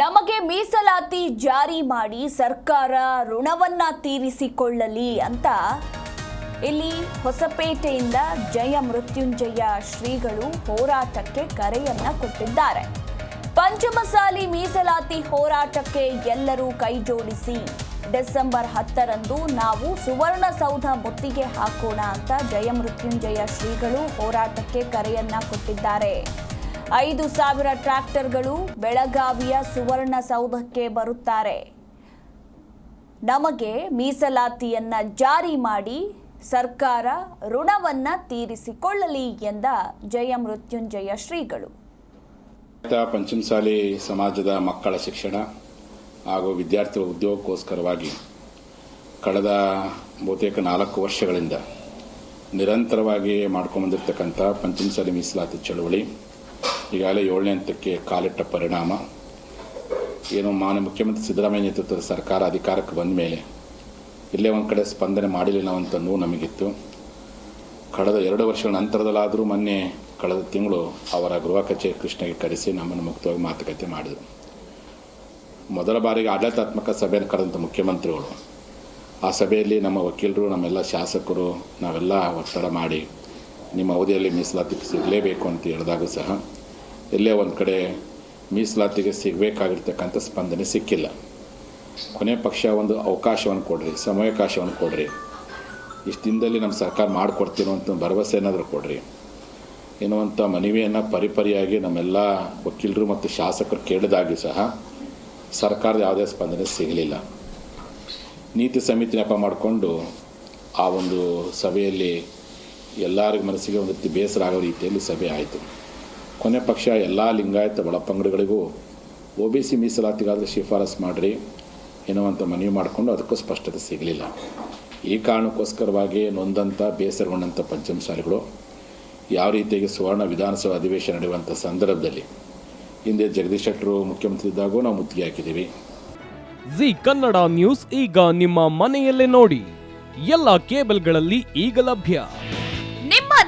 ನಮಗೆ ಮೀಸಲಾತಿ ಜಾರಿ ಮಾಡಿ ಸರ್ಕಾರ ಋಣವನ್ನ ತೀರಿಸಿಕೊಳ್ಳಲಿ ಅಂತ ಇಲ್ಲಿ ಹೊಸಪೇಟೆಯಿಂದ ಜಯ ಮೃತ್ಯುಂಜಯ ಶ್ರೀಗಳು ಹೋರಾಟಕ್ಕೆ ಕರೆಯನ್ನ ಕೊಟ್ಟಿದ್ದಾರೆ. ಪಂಚಮಸಾಲಿ ಮೀಸಲಾತಿ ಹೋರಾಟಕ್ಕೆ ಎಲ್ಲರೂ ಕೈ ಜೋಡಿಸಿ ಡಿಸೆಂಬರ್ ಹತ್ತರಂದು ನಾವು ಸುವರ್ಣಸೌಧ ಮುತ್ತಿಗೆ ಹಾಕೋಣ ಅಂತ ಜಯ ಮೃತ್ಯುಂಜಯ ಶ್ರೀಗಳು ಹೋರಾಟಕ್ಕೆ ಕರೆಯನ್ನ ಕೊಟ್ಟಿದ್ದಾರೆ. ಐದು ಸಾವಿರ ಟ್ರ್ಯಾಕ್ಟರ್ಗಳು ಬೆಳಗಾವಿಯ ಸುವರ್ಣಸೌಧಕ್ಕೆ ಬರುತ್ತಾರೆ. ನಮಗೆ ಮೀಸಲಾತಿಯನ್ನ ಜಾರಿ ಮಾಡಿ ಸರ್ಕಾರ ಋಣವನ್ನ ತೀರಿಸಿಕೊಳ್ಳಲಿ ಎಂದ ಜಯ ಮೃತ್ಯುಂಜಯ ಶ್ರೀಗಳು. ಪಂಚಮಸಾಲಿ ಸಮಾಜದ ಮಕ್ಕಳ ಶಿಕ್ಷಣ ಹಾಗೂ ವಿದ್ಯಾರ್ಥಿಗಳ ಉದ್ಯೋಗಕ್ಕೋಸ್ಕರವಾಗಿ ಕಳೆದ ಬಹುತೇಕ ನಾಲ್ಕು ವರ್ಷಗಳಿಂದ ನಿರಂತರವಾಗಿ ಮಾಡ್ಕೊಂಬಂದಿರ್ತಕ್ಕಂಥ ಪಂಚಮಸಾಲಿ ಮೀಸಲಾತಿ ಚಳವಳಿ ಈಗಾಗಲೇ ಏಳನೇ ಹಂತಕ್ಕೆ ಕಾಲಿಟ್ಟ ಪರಿಣಾಮ. ಏನು ಮಾನ್ಯ ಮುಖ್ಯಮಂತ್ರಿ ಸಿದ್ದರಾಮಯ್ಯ ನೇತೃತ್ವದ ಸರ್ಕಾರ ಅಧಿಕಾರಕ್ಕೆ ಬಂದ ಮೇಲೆ ಇಲ್ಲೇ ಒಂದು ಕಡೆ ಸ್ಪಂದನೆ ಮಾಡಿಲ್ಲ ಅಂತ ನೋವು ನಮಗಿತ್ತು. ಕಳೆದ ಎರಡು ವರ್ಷಗಳ ನಂತರದಲ್ಲಾದರೂ ಮೊನ್ನೆ ಕಳೆದ ತಿಂಗಳು ಅವರ ಗೃಹ ಕಚೇರಿ ಕೃಷ್ಣಗೆ ಕರೆಸಿ ನಮ್ಮನ್ನು ಮುಕ್ತವಾಗಿ ಮಾತುಕತೆ ಮಾಡಿದರು. ಮೊದಲ ಬಾರಿಗೆ ಆಡಳಿತಾತ್ಮಕ ಸಭೆಯನ್ನು ಕರೆದಂಥ ಮುಖ್ಯಮಂತ್ರಿಗಳು ಆ ಸಭೆಯಲ್ಲಿ ನಮ್ಮ ವಕೀಲರು, ನಮ್ಮೆಲ್ಲ ಶಾಸಕರು, ನಾವೆಲ್ಲ ಒತ್ತಡ ಮಾಡಿ ನಿಮ್ಮ ಅವಧಿಯಲ್ಲಿ ಮೀಸಲಾತಿ ಸಿಗಲೇಬೇಕು ಅಂತ ಹೇಳಿದಾಗೂ ಸಹ, ಎಲ್ಲೇ ಒಂದು ಕಡೆ ಮೀಸಲಾತಿಗೆ ಸಿಗಬೇಕಾಗಿರ್ತಕ್ಕಂಥ ಸ್ಪಂದನೆ ಸಿಕ್ಕಿಲ್ಲ. ಕೊನೆ ಪಕ್ಷ ಒಂದು ಅವಕಾಶವನ್ನು ಕೊಡ್ರಿ, ಸಮಯಾವಕಾಶವನ್ನು ಕೊಡ್ರಿ. ಇಷ್ಟು ದಿನದಲ್ಲಿ ನಮ್ಮ ಸರ್ಕಾರ ಮಾಡಿಕೊಡ್ತೀನೋ ಅಂತ ಭರವಸೆ ಏನಾದರೂ ಕೊಡ್ರಿ. ಎನ್ನುವಂಥ ಮನವಿಯನ್ನು ಪರಿಪರಿಯಾಗಿ ನಮ್ಮೆಲ್ಲ ವಕೀಲರು ಮತ್ತು ಶಾಸಕರು ಕೇಳಿದಾಗಿ ಸಹ ಸರ್ಕಾರದ ಯಾವುದೇ ಸ್ಪಂದನೆ ಸಿಗಲಿಲ್ಲ. ನೀತಿ ಸಮಿತಿ ನೆಪ ಮಾಡಿಕೊಂಡು ಆ ಒಂದು ಸಭೆಯಲ್ಲಿ ಎಲ್ಲರಿಗೂ ಮನಸ್ಸಿಗೆ ಒಂದು ಬೇಸರ ಆಗೋ ರೀತಿಯಲ್ಲಿ ಸಭೆ ಆಯಿತು. ಕೊನೆ ಪಕ್ಷ ಎಲ್ಲ ಲಿಂಗಾಯತ ಒಳಪಂಗಡಗಳಿಗೂ ಒ ಬಿ ಸಿ ಮೀಸಲಾತಿಗಾದರೆ ಶಿಫಾರಸು ಮಾಡಿರಿ ಎನ್ನುವಂಥ ಮನವಿ ಮಾಡಿಕೊಂಡು ಅದಕ್ಕೂ ಸ್ಪಷ್ಟತೆ ಸಿಗಲಿಲ್ಲ. ಈ ಕಾರಣಕ್ಕೋಸ್ಕರವಾಗಿ ನೊಂದಂಥ ಬೇಸರಗೊಂಡಂಥ ಪಂಚಮಸಾಲಿಗಳು ಯಾವ ರೀತಿಯಾಗಿ ಸುವರ್ಣ ವಿಧಾನಸಭಾ ಅಧಿವೇಶನ ನಡೆಯುವಂಥ ಸಂದರ್ಭದಲ್ಲಿ ಹಿಂದೆ ಜಗದೀಶ್ ಶೆಟ್ಟರು ಮುಖ್ಯಮಂತ್ರಿ ಇದ್ದಾಗೂ ನಾವು ಮುತ್ತಿಗೆ ಹಾಕಿದ್ದೀವಿ. ಜಿ ಕನ್ನಡ ನ್ಯೂಸ್ ಈಗ ನಿಮ್ಮ ಮನೆಯಲ್ಲೇ ನೋಡಿ. ಎಲ್ಲ ಕೇಬಲ್ಗಳಲ್ಲಿ ಈಗ ಲಭ್ಯ.